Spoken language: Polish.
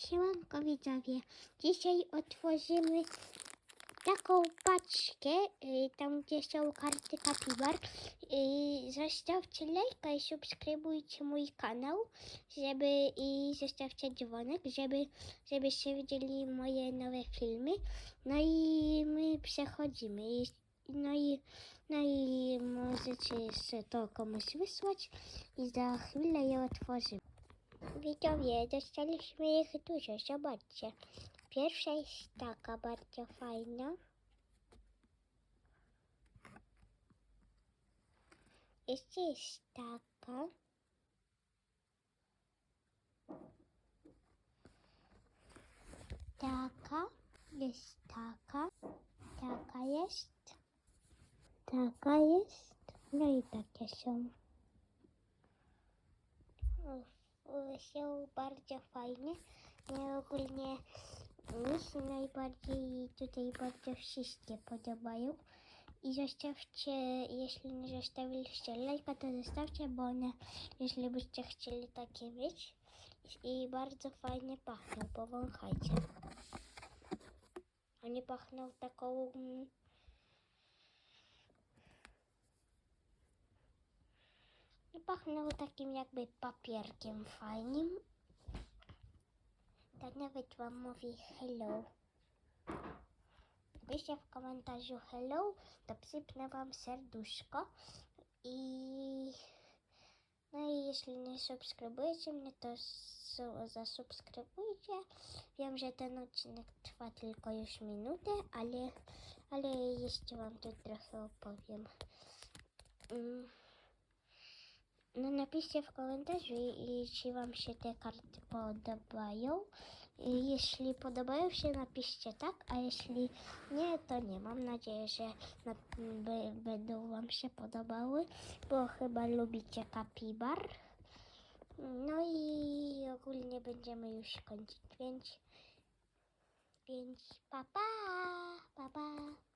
Siemanko widzowie, dzisiaj otworzymy taką paczkę, y, tam gdzie są karty Kapibar. Y, Zostawcie lajka i subskrybujcie mój kanał, żeby i zostawcie dzwonek, żeby, żebyście widzieli moje nowe filmy. No i my przechodzimy. No i, no i możecie to komuś wysłać i za chwilę je otworzymy. Widzowie, dostaliśmy ich dużo, zobaczcie. Pierwsza jest taka bardzo fajna. Jeszcze jest taka. Taka. Jest taka. Taka jest. Taka jest. No i takie są. Uff, są bardzo fajne. Mnie ogólnie mi się najbardziej tutaj bardzo wszystkie podobają. I zostawcie, jeśli nie zostawiliście lajka, to zostawcie, bo one, jeśli byście chcieli takie mieć. I bardzo fajnie pachną, powąchajcie. Oni pachną taką... mm, I pachną takim jakby papierkiem fajnym. To nawet wam mówi hello. Piszcie w komentarzu hello, to przypnę wam serduszko. I no i jeśli nie subskrybujecie mnie, to su- zasubskrybujcie. Wiem, że ten odcinek trwa tylko już minutę, ale, ale jeszcze wam tu trochę opowiem. Mm. No napiszcie w komentarzu, i- i czy Wam się te karty podobają. Jeśli podobają się, napiszcie tak, a jeśli nie, to nie. Mam nadzieję, że będą Wam się podobały, bo chyba lubicie kapibar. No i ogólnie będziemy już kończyć, więc, więc pa pa, pa pa.